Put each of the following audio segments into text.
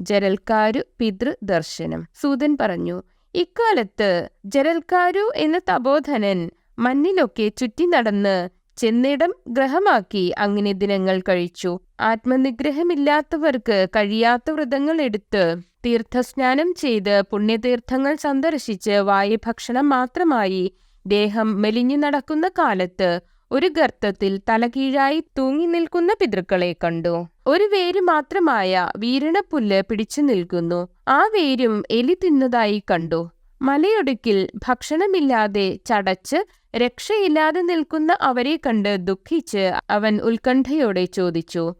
ജരൽക്കാരു പിതൃദർശനം സൂതൻ പറഞ്ഞു ഇക്കാലത്ത് ജരൽക്കാരു എന്ന തപോധനൻ മണ്ണിലൊക്കെ ചുറ്റി നടന്ന് ചെന്നിടം ഗ്രഹമാക്കി അങ്ങനെ ദിനങ്ങൾ കഴിച്ചു. ആത്മനിഗ്രഹമില്ലാത്തവർക്ക് കഴിയാത്ത വ്രതങ്ങൾ എടുത്ത് തീർത്ഥസ്നാനം ചെയ്ത് പുണ്യതീർത്ഥങ്ങൾ സന്ദർശിച്ച് വായുഭക്ഷണം മാത്രമായി ദേഹം മെലിഞ്ഞു നടക്കുന്ന കാലത്ത് ഒരു ഗർത്തത്തിൽ തലകീഴായി തൂങ്ങി നിൽക്കുന്ന പിതൃക്കളെ കണ്ടു. ഒരു വേര് മാത്രമായ വീരണപ്പുല്ല് പിടിച്ചു നിൽക്കുന്നു. ആ വേരും എലി തിന്നതായി കണ്ടു. മലയൊടുക്കിൽ ഭക്ഷണമില്ലാതെ ചടച്ച് രക്ഷയില്ലാതെ നിൽക്കുന്ന അവരെ കണ്ട് ദുഃഖിച്ച് അവൻ ഉത്കണ്ഠയോടെ ചോദിച്ചു.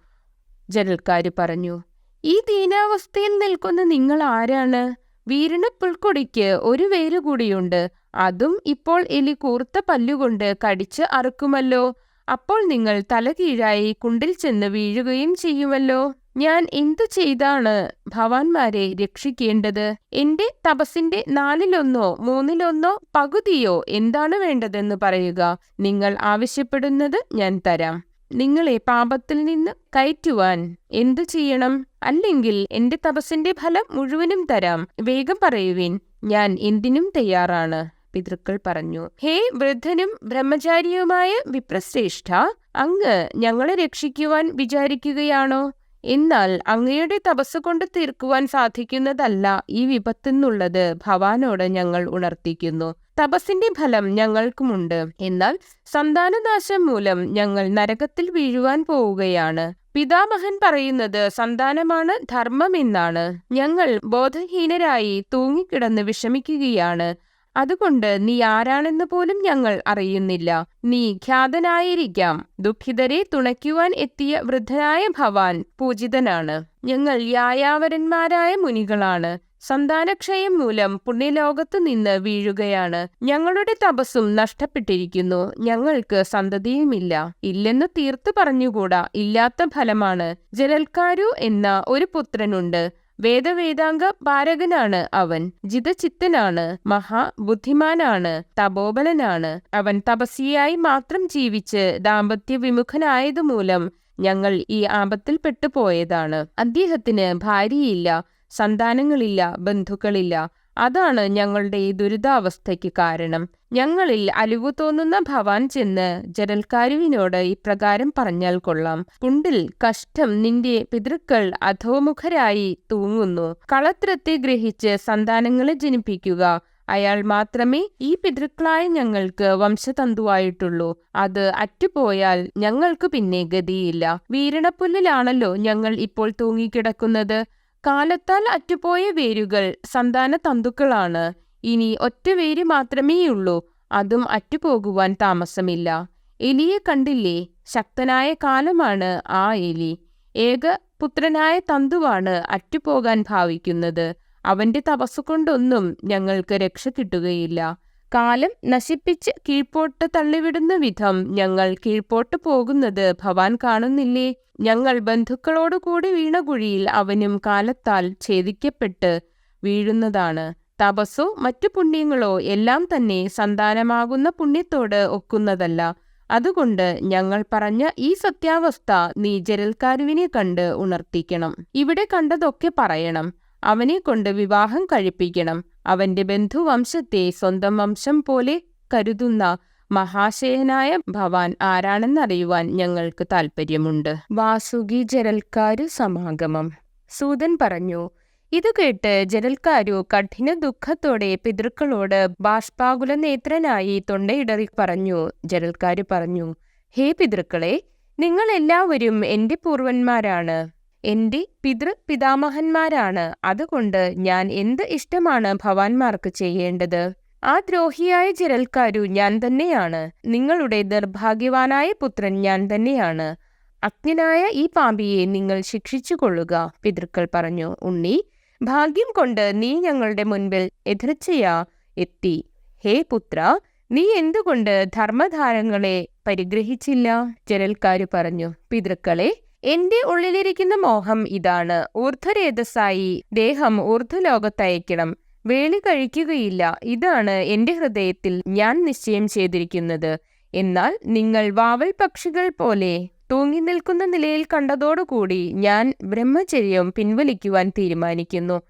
ജനൽക്കാര് പറഞ്ഞു ഈ ദീനാവസ്ഥയിൽ നിൽക്കുന്ന നിങ്ങൾ ആരാണ്? വീരണപ്പുൽക്കൊടിക്ക് ഒരു വേര് കൂടിയുണ്ട് അതും ഇപ്പോൾ എലി കൂർത്ത പല്ലുകൊണ്ട് കടിച്ച് അറുക്കുമല്ലോ. അപ്പോൾ നിങ്ങൾ തലകീഴായി കുണ്ടിൽ ചെന്ന് വീഴുകയും ചെയ്യുമല്ലോ. ഞാൻ എന്തു ചെയ്താണ് ഭവാന്മാരെ രക്ഷിക്കേണ്ടത്? എന്റെ തപസിന്റെ നാലിലൊന്നോ മൂന്നിലൊന്നോ പകുതിയോ എന്താണ് വേണ്ടതെന്ന് പറയുക. നിങ്ങൾ ആവശ്യപ്പെടുന്നത് ഞാൻ തരാം. നിങ്ങളെ പാപത്തിൽ നിന്ന് കയറ്റുവാൻ എന്തു ചെയ്യണം? അല്ലെങ്കിൽ എന്റെ തപസിന്റെ ഫലം മുഴുവനും തരാം. വേഗം പറയുവിൻ. ഞാൻ എന്തിനും തയ്യാറാണ്. പിതൃക്കൾ പറഞ്ഞു ഹേ വൃദ്ധനും ബ്രഹ്മചാരിയുമായ വിപ്രശ്രേഷ്ഠ അങ്ങ് ഞങ്ങളെ രക്ഷിക്കുവാൻ വിചാരിക്കുകയാണോ? എന്നാൽ അങ്ങയുടെ തപസ് കൊണ്ട് തീർക്കുവാൻ സാധിക്കുന്നതല്ല ഈ വിപത്തെന്നുള്ളത് ഭവാനോട് ഞങ്ങൾ ഉണർത്തിക്കുന്നു. തപസ്സിന്റെ ഫലം ഞങ്ങൾക്കുമുണ്ട്. എന്നാൽ സന്താനനാശം മൂലം ഞങ്ങൾ നരകത്തിൽ വീഴുവാൻ പോവുകയാണ്. പിതാമഹൻ പറയുന്നത് സന്താനമാണ് ധർമ്മമെന്നാണ് ഞങ്ങൾ ബോധഹീനരായി തൂങ്ങിക്കിടന്ന് വിഷമിക്കുകയാണ്. അതുകൊണ്ട് നീ ആരാണെന്ന് പോലും ഞങ്ങൾ അറിയുന്നില്ല. നീ ഖ്യാതനായിരിക്കാം. ദുഃഖിതരെ തുണയ്ക്കുവാൻ എത്തിയ വൃദ്ധനായ ഭവാൻ പൂജിതനാണ്. ഞങ്ങൾ യായാവരന്മാരായ മുനികളാണ്. സന്താനക്ഷയം മൂലം പുണ്യലോകത്തു നിന്ന് വീഴുകയാണ്. ഞങ്ങളുടെ തപസ്സും നഷ്ടപ്പെട്ടിരിക്കുന്നു. ഞങ്ങൾക്ക് സന്തതിയുമില്ല. ഇല്ലെന്ന് തീർത്തു പറഞ്ഞുകൂടാ. ഇല്ലാത്ത ഫലമാണ്. ജലൽക്കാരു എന്ന ഒരു പുത്രനുണ്ട്. വേദവേദാംഗ പാരകനാണ് അവൻ. ജിതചിത്തനാണ്. മഹാബുദ്ധിമാനാണ് തപോബലനാണ്. അവൻ തപസ്യയായി മാത്രം ജീവിച്ച് ദാമ്പത്യ വിമുഖനായതുമൂലം ഞങ്ങൾ ഈ ആപത്തിൽ പെട്ടുപോയതാണ്. അദ്ദേഹത്തിന് ഭാര്യയില്ല സന്താനങ്ങളില്ല ബന്ധുക്കളില്ല. അതാണ് ഞങ്ങളുടെ ഈ ദുരിതാവസ്ഥയ്ക്ക് കാരണം. ഞങ്ങളിൽ അലിവു തോന്നുന്ന ഭവാൻ ചെന്ന് ജനൽക്കാരുവിനോട് ഇപ്രകാരം പറഞ്ഞാൽ കൊള്ളാം. കുണ്ടിൽ കഷ്ടം നിന്റെ പിതൃക്കൾ അധോമുഖരായി തൂങ്ങുന്നു. കളത്രത്തെ ഗ്രഹിച്ച് സന്താനങ്ങളെ ജനിപ്പിക്കുക. അയാൾ മാത്രമേ ഈ പിതൃക്കളായ ഞങ്ങൾക്ക് വംശതന്തുവായിട്ടുള്ളൂ. അത് അറ്റുപോയാൽ ഞങ്ങൾക്ക് പിന്നെ ഗതിയില്ല. വീരണപ്പുല്ലിലാണല്ലോ ഞങ്ങൾ ഇപ്പോൾ തൂങ്ങിക്കിടക്കുന്നത്. കാലത്താൽ അറ്റുപോയ വേരുകൾ സന്താന തന്തുക്കളാണ്. ഇനി ഒറ്റ വേര് മാത്രമേയുള്ളൂ. അതും അറ്റുപോകുവാൻ താമസമില്ല. എലിയെ കണ്ടില്ലേ? ശക്തനായ കാലമാണ് ആ എലി. ഏക പുത്രനായ തന്തുവാണ് അറ്റുപോകാൻ ഭാവിക്കുന്നത്. അവന്റെ തപസ്സുകൊണ്ടൊന്നും ഞങ്ങൾക്ക് രക്ഷ കിട്ടുകയില്ല. കാലം നശിപ്പിച്ച് കീഴ്പോട്ട് തള്ളിവിടുന്ന വിധം ഞങ്ങൾ കീഴ്പോട്ട് പോകുന്നത് ഭവാൻ കാണുന്നില്ലേ? ഞങ്ങൾ ബന്ധുക്കളോടുകൂടി വീണ കുഴിയിൽ അവനും കാലത്താൽ ഛേദിക്കപ്പെട്ട് വീഴുന്നതാണ്. തപസ്സോ മറ്റു പുണ്യങ്ങളോ എല്ലാം തന്നെ സന്താനമാകുന്ന പുണ്യത്തോട് ഒക്കുന്നതല്ല. അതുകൊണ്ട് ഞങ്ങൾ പറഞ്ഞ ഈ സത്യാവസ്ഥ നീ ജരൽക്കാരുവിനെ കണ്ട് ഉണർത്തിക്കണം. ഇവിടെ കണ്ടതൊക്കെ പറയണം. അവനെ കൊണ്ട് വിവാഹം കഴിപ്പിക്കണം. അവന്റെ ബന്ധുവംശത്തെ സ്വന്തം വംശം പോലെ കരുതുന്ന മഹാശയനായ ഭവാൻ ആരാണെന്നറിയുവാൻ ഞങ്ങൾക്ക് താൽപ്പര്യമുണ്ട്. വാസുകി ജരൽക്കാരു സമാഗമം. സൂതൻ പറഞ്ഞു ഇത് കേട്ട് ജനൽക്കാരു കഠിന ദുഃഖത്തോടെ പിതൃക്കളോട് ബാഷ്പാകുല നേത്രനായി തൊണ്ടയിടറി പറഞ്ഞു. ജനൽക്കാരു പറഞ്ഞു ഹേ പിതൃക്കളെ നിങ്ങളെല്ലാവരും എന്റെ പൂർവന്മാരാണ്. എന്റെ പിതൃ പിതാമഹന്മാരാണ് അതുകൊണ്ട് ഞാൻ എന്ത് ഇഷ്ടമാണ് ഭവാന്മാർക്ക് ചെയ്യേണ്ടത്? ആ ദ്രോഹിയായ ജരൽക്കാരു ഞാൻ തന്നെയാണ്. നിങ്ങളുടെ നിർഭാഗ്യവാനായ പുത്രൻ ഞാൻ തന്നെയാണ്. അഗ്നായ ഈ പാമ്പിയെ നിങ്ങൾ ശിക്ഷിച്ചു കൊള്ളുക പിതൃക്കൾ പറഞ്ഞു. ഉണ്ണി ഭാഗ്യം കൊണ്ട് നീ ഞങ്ങളുടെ മുൻപിൽ എതിർച്ചയാ എത്തി. ഹേ പുത്ര നീ എന്തുകൊണ്ട് ധർമ്മധാരങ്ങളെ പരിഗ്രഹിച്ചില്ല? ജനൽക്കാരു പറഞ്ഞു. പിതൃക്കളെ എന്റെ ഉള്ളിലിരിക്കുന്ന മോഹം ഇതാണ്. ഊർധ്വരേതസ്സായി ദേഹം ഊർധ്വലോകത്തയക്കണം വേളി കഴിക്കുകയില്ല. ഇതാണ് എന്റെ ഹൃദയത്തിൽ ഞാൻ നിശ്ചയം ചെയ്തിരിക്കുന്നത്. എന്നാൽ നിങ്ങൾ വാവൽ പക്ഷികൾ പോലെ തൂങ്ങി നിൽക്കുന്ന നിലയിൽ കണ്ടതോടുകൂടി ഞാൻ ബ്രഹ്മചര്യം പിൻവലിക്കുവാൻ തീരുമാനിക്കുന്നു.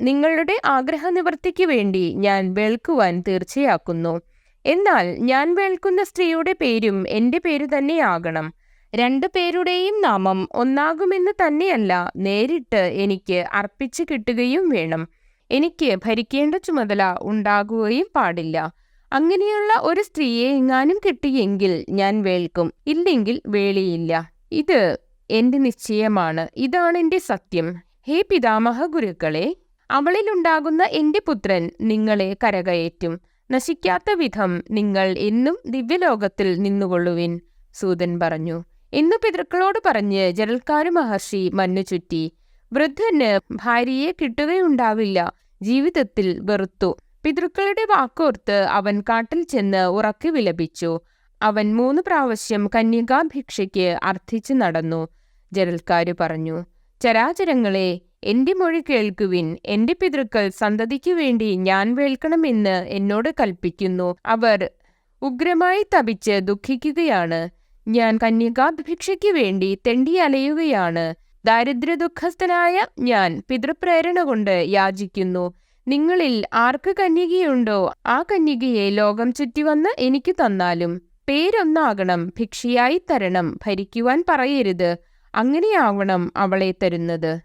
നിങ്ങളുടെ ആഗ്രഹ നിവൃത്തിക്ക് വേണ്ടി ഞാൻ വേൾക്കുവാൻ തീർച്ചയാക്കുന്നു. എന്നാൽ ഞാൻ വേൾക്കുന്ന സ്ത്രീയുടെ പേരും എന്റെ പേരു തന്നെയാകണം. രണ്ടു പേരുടെയും നാമം ഒന്നാകുമെന്ന് തന്നെയല്ല നേരിട്ട് എനിക്ക് അർപ്പിച്ചു കിട്ടുകയും വേണം. എനിക്ക് ഭരിക്കേണ്ട ചുമതല ഉണ്ടാകുകയും പാടില്ല. അങ്ങനെയുള്ള ഒരു സ്ത്രീയെ എങ്ങാനും കിട്ടിയെങ്കിൽ ഞാൻ വേൾക്കും ഇല്ലെങ്കിൽ വേളിയില്ല. ഇത് എന്റെ നിശ്ചയമാണ്. ഇതാണ് എന്റെ സത്യം. ഹേ പിതാമഹ ഗുരുക്കളെ അവളിലുണ്ടാകുന്ന എന്റെ പുത്രൻ നിങ്ങളെ കരകയറ്റും. നശിക്കാത്ത വിധം നിങ്ങൾ എന്നും ദിവ്യലോകത്തിൽ നിന്നുകൊള്ളുവിൻ സൂതൻ പറഞ്ഞു. എന്നു പിതൃക്കളോട് പറഞ്ഞ് ജലൽക്കാരു മഹർഷി മഞ്ഞു ചുറ്റി. വൃദ്ധന് ഭാര്യയെ കിട്ടുകയുണ്ടാവില്ല. ജീവിതത്തിൽ വെറുത്തു. പിതൃക്കളുടെ വാക്കോർത്ത് അവൻ കാട്ടിൽ ചെന്ന് ഉറക്കി വിലപിച്ചു. അവൻ മൂന്ന് പ്രാവശ്യം കന്യകാഭിക്ഷയ്ക്ക് അർത്ഥിച്ചു നടന്നു. ജരൽക്കാരു പറഞ്ഞു ചരാചരങ്ങളെ എന്റെ മൊഴി കേൾക്കുവിൻ. എന്റെ പിതൃക്കൾ സന്തതിക്കു വേണ്ടി ഞാൻ വേൾക്കണമെന്ന് എന്നോട് കൽപ്പിക്കുന്നു. അവർ ഉഗ്രമായി തപിച്ച് ദുഃഖിക്കുകയാണ്. ഞാൻ കന്യകാഭിക്ഷയ്ക്ക് വേണ്ടി തെണ്ടി അലയുകയാണ്. ദാരിദ്ര്യ ദുഃഖസ്ഥനായ ഞാൻ പിതൃപ്രേരണ കൊണ്ട് യാചിക്കുന്നു. നിങ്ങളിൽ ആർക്ക് കന്യകയുണ്ടോ ആ കന്യകയെ ലോകം ചുറ്റിവന്ന് എനിക്ക് തന്നാലും. പേരൊന്നാകണം ഭിക്ഷയായി തരണം ഭരിക്കുവാൻ പറയരുത്. അങ്ങനെയാവണം അവളെ തരുന്നത്.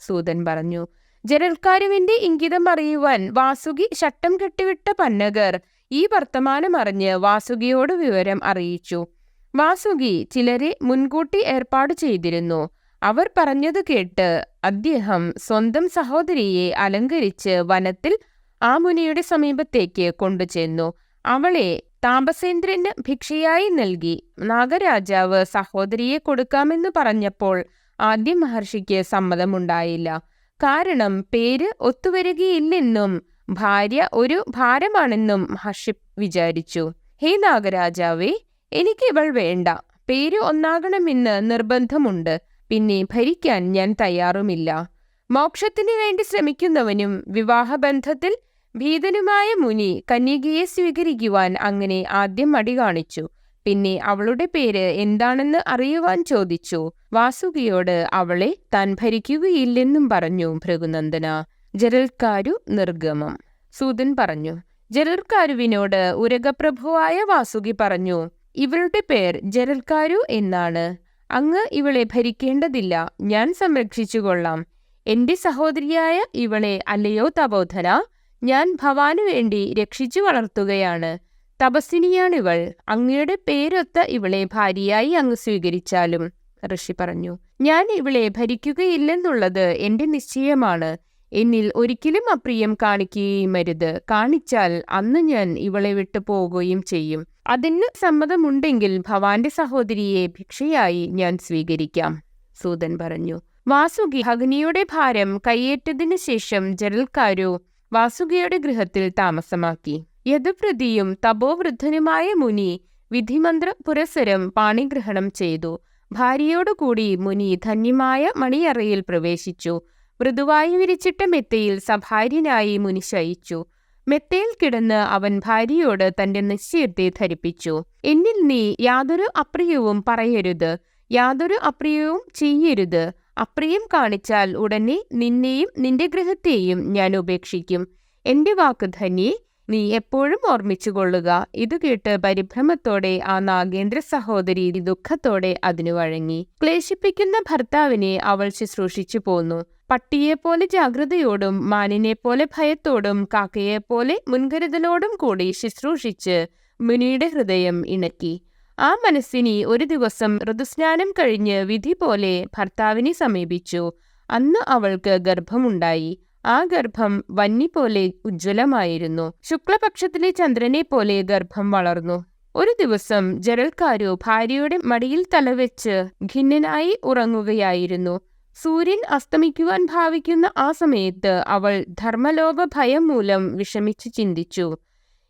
സൂതൻ പറഞ്ഞു ജനൽക്കാരുവിന്റെ ഇംഗിതം അറിയുവാൻ വാസുകി ശട്ടം കെട്ടിവിട്ട പന്നകർ ഈ വർത്തമാനം അറിഞ്ഞ് വാസുകിയോട് വിവരം അറിയിച്ചു. വാസുകി ചിലരെ മുൻകൂട്ടി ഏർപ്പാട് ചെയ്തിരുന്നു. അവർ പറഞ്ഞതു കേട്ട് അദ്ദേഹം സ്വന്തം സഹോദരിയെ അലങ്കരിച്ച് വനത്തിൽ ആ മുനിയുടെ സമീപത്തേക്ക് കൊണ്ടുചെന്നു. അവളെ താപസേന്ദ്രന് ഭിക്ഷയായി നൽകി. നാഗരാജാവ് സഹോദരിയെ കൊടുക്കാമെന്ന് പറഞ്ഞപ്പോൾ ആദ്യ മഹർഷിക്ക് സമ്മതമുണ്ടായില്ല. കാരണം പേര് ഒത്തുവരികയില്ലെന്നും ഭാര്യ ഒരു ഭാരമാണെന്നും മഹർഷി വിചാരിച്ചു. ഹേ നാഗരാജാവേ എനിക്ക് ഇവൾ വേണ്ട. പേര് ഒന്നാകണമെന്ന് നിർബന്ധമുണ്ട്. പിന്നെ ഭരിക്കാൻ ഞാൻ തയ്യാറുമില്ല. മോക്ഷത്തിനു വേണ്ടി ശ്രമിക്കുന്നവനും വിവാഹബന്ധത്തിൽ ഭീതനുമായ മുനി കന്യകയെ സ്വീകരിക്കുവാൻ അങ്ങനെ ആദ്യം മടി കാണിച്ചു. പിന്നെ അവളുടെ പേര് എന്താണെന്ന് അറിയുവാൻ ചോദിച്ചു. വാസുകിയോട് അവളെ താൻ ഭരിക്കുകയില്ലെന്നും പറഞ്ഞു ഭൃഗുനന്ദന. ജരൽക്കാരു നിർഗമം. സൂതൻ പറഞ്ഞു ജരൽക്കാരുവിനോട് ഉരകപ്രഭുവായ വാസുകി പറഞ്ഞു ഇവളുടെ പേർ ജരൽക്കാരു എന്നാണ്. അങ്ങ് ഇവളെ ഭരിക്കേണ്ടതില്ല. ഞാൻ സംരക്ഷിച്ചുകൊള്ളാം. എന്റെ സഹോദരിയായ ഇവളെ അല്ലയോ തപോധന. ഞാൻ ഭവാനു വേണ്ടി രക്ഷിച്ചു വളർത്തുകയാണ്. തപസ്വിനിയാണിവൾ അങ്ങയുടെ പേരൊത്ത ഇവളെ ഭാര്യയായി അങ്ങ് സ്വീകരിച്ചാലും. ഋഷി പറഞ്ഞു. ഞാൻ ഇവളെ ഭരിക്കുകയില്ലെന്നുള്ളത് എന്റെ നിശ്ചയമാണ്. എന്നിൽ ഒരിക്കലും അപ്രിയം കാണിക്കുകയും അരുത് കാണിച്ചാൽ അന്ന് ഞാൻ ഇവളെ വിട്ടു പോകുകയും ചെയ്യും. അതിന് സമ്മതമുണ്ടെങ്കിൽ ഭവാന്റെ സഹോദരിയെ ഭിക്ഷയായി ഞാൻ സ്വീകരിക്കാം. സൂതൻ പറഞ്ഞു. വാസുകി അഗ്നിയുടെ ഭാരം കൈയേറ്റതിനു ശേഷം ജരൽക്കാരു വാസുകിയുടെ ഗൃഹത്തിൽ താമസമാക്കി. യദുപ്രതിയും തപോവൃദ്ധനുമായ മുനി വിധിമന്ത്ര പുരസരം പാണിഗ്രഹണം ചെയ്തു. ഭാര്യയോടുകൂടി മുനി ധന്യമായ മണിയറയിൽ പ്രവേശിച്ചു. മൃദുവായി വിരിച്ചിട്ട മെത്തയിൽ സഭാര്യനായി മുനി ശയിച്ചു മെത്തയിൽ കിടന്ന് അവൻ ഭാര്യയോട് തന്റെ നിശ്ചയത്തെ ധരിപ്പിച്ചു. എന്നിൽ നീ യാതൊരു അപ്രിയവും പറയരുത്. യാതൊരു അപ്രിയവും ചെയ്യരുത്. അപ്രിയം കാണിച്ചാൽ ഉടനെ നിന്നെയും നിന്റെ ഗൃഹത്തെയും ഞാൻ ഉപേക്ഷിക്കും. എന്റെ വാക്ക് ധന്യെ നീ എപ്പോഴും ഓർമ്മിച്ചുകൊള്ളുക. ഇത് കേട്ട് പരിഭ്രമത്തോടെ ആ നാഗേന്ദ്ര സഹോദരി ദുഃഖത്തോടെ അതിനു വഴങ്ങി. ക്ലേശിപ്പിക്കുന്ന ഭർത്താവിനെ അവൾ ശുശ്രൂഷിച്ചു പോന്നു. പട്ടിയെപ്പോലെ ജാഗ്രതയോടും മാനിനെപ്പോലെ ഭയത്തോടും കാക്കയെപ്പോലെ മുൻകരുതലോടും കൂടി ശുശ്രൂഷിച്ച് മുനിയുടെ ഹൃദയം ഇണക്കി. ആ മനസ്സിനി ഒരു ദിവസം ഋതുസ്നാനം കഴിഞ്ഞ് വിധി പോലെ ഭർത്താവിനെ സമീപിച്ചു. അന്ന് അവൾക്ക് ഗർഭമുണ്ടായി. ആ ഗർഭം വന്നി പോലെ ഉജ്ജ്വലമായിരുന്നു. ശുക്ലപക്ഷത്തിലെ ചന്ദ്രനെ പോലെ ഗർഭം വളർന്നു. ഒരു ദിവസം ജരൽക്കാരു ഭാര്യയുടെ മടിയിൽ തലവെച്ച് ഖിന്നനായി ഉറങ്ങുകയായിരുന്നു. സൂര്യൻ അസ്തമിക്കുവാൻ ഭാവിക്കുന്ന ആ സമയത്ത് അവൾ ധർമ്മലോഭ ഭയം മൂലം വിഷമിച്ചു ചിന്തിച്ചു.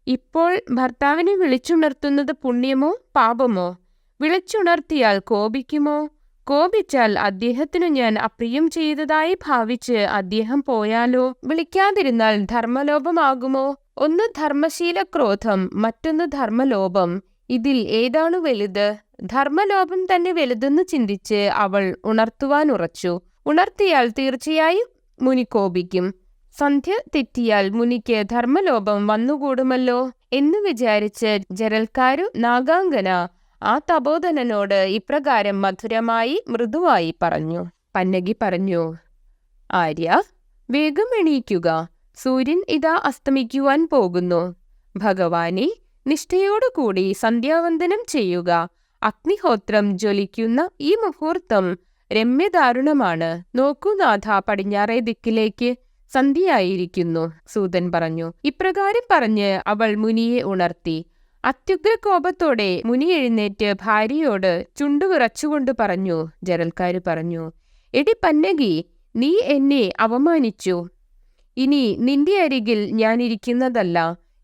ഇപ്പോൾ ഭർത്താവിനെ വിളിച്ചുണർത്തുന്നത് പുണ്യമോ പാപമോ? വിളിച്ചുണർത്തിയാൽ കോപിക്കുമോ? കോപിച്ചാൽ അദ്ദേഹത്തിനു ഞാൻ അപ്രിയം ചെയ്തതായി ഭാവിച്ച് അദ്ദേഹം പോയാലോ? വിളിക്കാതിരുന്നാൽ ധർമ്മലോപമാകുമോ? ഒന്ന് ധർമ്മശീല ക്രോധം മറ്റൊന്ന് ധർമ്മലോപം. ഇതിൽ ഏതാണ് വലുത്? ധർമ്മലോഭം തന്നെ വലുതെന്ന് ചിന്തിച്ച് അവൾ ഉണർത്തുവാൻ ഉറച്ചു. ഉണർത്തിയാൽ തീർച്ചയായും മുനി കോപിക്കും. സന്ധ്യ തെറ്റിയാൽ മുനിക്ക് ധർമ്മലോപം വന്നുകൂടുമല്ലോ എന്ന് വിചാരിച്ച് ജരൽക്കാരു നാഗാങ്കന ആ തപോധനനോട് ഇപ്രകാരം മധുരമായി മൃദുവായി പറഞ്ഞു. പന്നകി പറഞ്ഞു ആര്യ വേഗം എണീക്കുക. സൂര്യൻ ഇതാ അസ്തമിക്കുവാൻ പോകുന്നു. ഭഗവാനെ നിഷ്ഠയോടുകൂടി സന്ധ്യാവന്ദനം ചെയ്യുക. അഗ്നിഹോത്രം ജ്വലിക്കുന്ന ഈ മുഹൂർത്തം രമ്യദാരുണമാണ്. നോക്കൂ നാഥ പടിഞ്ഞാറേ ദിക്കിലേക്ക് സന്ധ്യയായിരിക്കുന്നു സൂതൻ പറഞ്ഞു. ഇപ്രകാരം പറഞ്ഞ് അവൾ മുനിയെ ഉണർത്തി. അത്യുഗ്രകോപത്തോടെ മുനി എഴുന്നേറ്റ് ഭാര്യയോട് ചുണ്ടുവിറച്ചുകൊണ്ട് പറഞ്ഞു ജരൽക്കാര് പറഞ്ഞു എടി പന്നകി നീ എന്നെ അവമാനിച്ചു ഇനി നിന്റെ അരികിൽ ഞാനിരിക്കുന്നതല്ല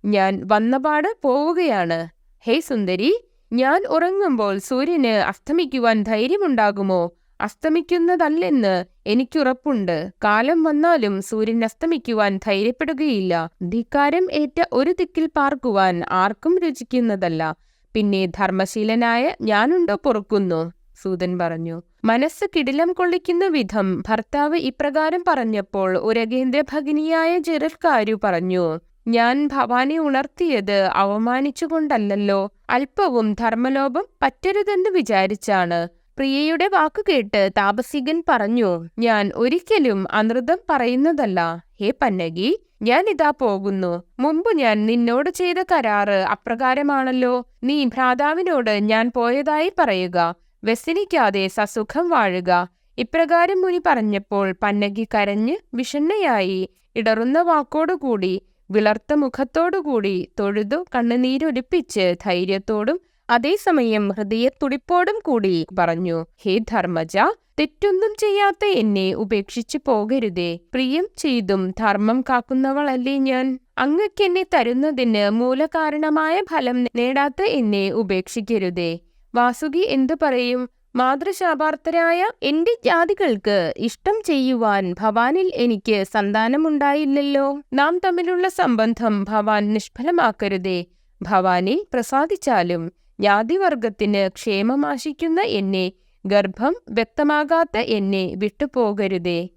ഞാൻ വന്നപാട് പോവുകയാണ്. ഹേ സുന്ദരി ഞാൻ ഉറങ്ങുമ്പോൾ സൂര്യന് അസ്തമിക്കുവാൻ ധൈര്യമുണ്ടാകുമോ? അസ്തമിക്കുന്നതല്ലെന്ന് എനിക്കുറപ്പുണ്ട്. കാലം വന്നാലും സൂര്യൻ അസ്തമിക്കുവാൻ ധൈര്യപ്പെടുകയില്ല. ധിക്കാരം ഏറ്റ ഒരു ദിക്കിൽ പാർക്കുവാൻ ആർക്കും രുചിക്കുന്നതല്ല. പിന്നെ ധർമ്മശീലനായ ഞാനുണ്ടോ പൊറുക്കുന്നു? സൂതൻ പറഞ്ഞു. മനസ്സ് കിടിലം കൊള്ളിക്കുന്ന വിധം ഭർത്താവ് ഇപ്രകാരം പറഞ്ഞപ്പോൾ ഉരകേന്ദ്ര ഭഗിനിയായ ജെറൽക്കാരു പറഞ്ഞു ഞാൻ ഭവാനെ ഉണർത്തിയത് അവമാനിച്ചുകൊണ്ടല്ലോ അല്പവും ധർമ്മലോപം പറ്റരുതെന്ന് വിചാരിച്ചാണ്. പ്രിയയുടെ വാക്കുകേട്ട് താപസികൻ പറഞ്ഞു ഞാൻ ഒരിക്കലും അനൃതം പറയുന്നതല്ല. ഹേ പന്നകി ഞാൻ ഇതാ പോകുന്നു. മുമ്പ് ഞാൻ നിന്നോട് ചെയ്ത കരാറ് അപ്രകാരമാണല്ലോ. നീ ഭ്രാതാവിനോട് ഞാൻ പോയതായി പറയുക. വ്യസനിക്കാതെ സസുഖം വാഴുക. ഇപ്രകാരം മുനി പറഞ്ഞപ്പോൾ പന്നകി കരഞ്ഞ് വിഷണ്ണയായി. ഇടറുന്ന വാക്കോടുകൂടി വിളർത്ത മുഖത്തോടുകൂടി തൊഴുതു കണ്ണുനീരൊലിപ്പിച്ച് ധൈര്യത്തോടും അതേസമയം ഹൃദയത്തുടിപ്പോടും കൂടി പറഞ്ഞു ഹേ ധർമ്മജ തെറ്റൊന്നും ചെയ്യാത്ത എന്നെ ഉപേക്ഷിച്ചു പോകരുതേ. പ്രിയം ചെയ്തും ധർമ്മം കാക്കുന്നവളല്ലേ ഞാൻ. അങ്ങക്കെന്നെ തരുന്നതിന് മൂലകാരണമായ ഫലം നേടാത്ത എന്നെ ഉപേക്ഷിക്കരുതേ. വാസുകി എന്തു പറയും? മാതൃശാപാർത്ഥരായ എന്റെ ജാതികൾക്ക് ഇഷ്ടം ചെയ്യുവാൻ ഭവാനിൽ എനിക്ക് സന്താനമുണ്ടായില്ലല്ലോ. നാം തമ്മിലുള്ള സംബന്ധം ഭവാൻ നിഷ്ഫലമാക്കരുതേ. ഭവാനെ പ്രസാദിച്ചാലും ജാതിവർഗത്തിന് ക്ഷേമമാശിക്കുന്ന എന്നെ ഗർഭം വ്യക്തമാകാത്ത എന്നെ വിട്ടുപോകരുതേ.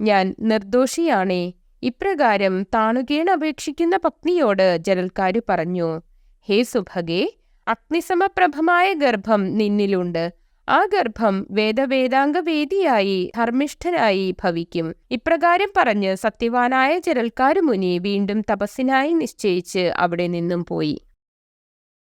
ഞാൻ നിർദോഷിയാണേ. ഇപ്രകാരം താണുകീണ അപേക്ഷിക്കുന്ന പത്നിയോട് ജലൽക്കാരി പറഞ്ഞു ഹേ സുഭഗേ അഗ്നിസമപ്രഭമായ ഗർഭം നിന്നിലുണ്ട്. ആ ഗർഭം വേദവേദാംഗ വേദിയായി ധർമ്മിഷ്ഠനായി ഭവിക്കും. ഇപ്രകാരം പറഞ്ഞ് സത്യവാനായ ജരൽക്കാരുമുനി വീണ്ടും തപസ്സിനായി നിശ്ചയിച്ച് അവിടെ നിന്നും പോയി.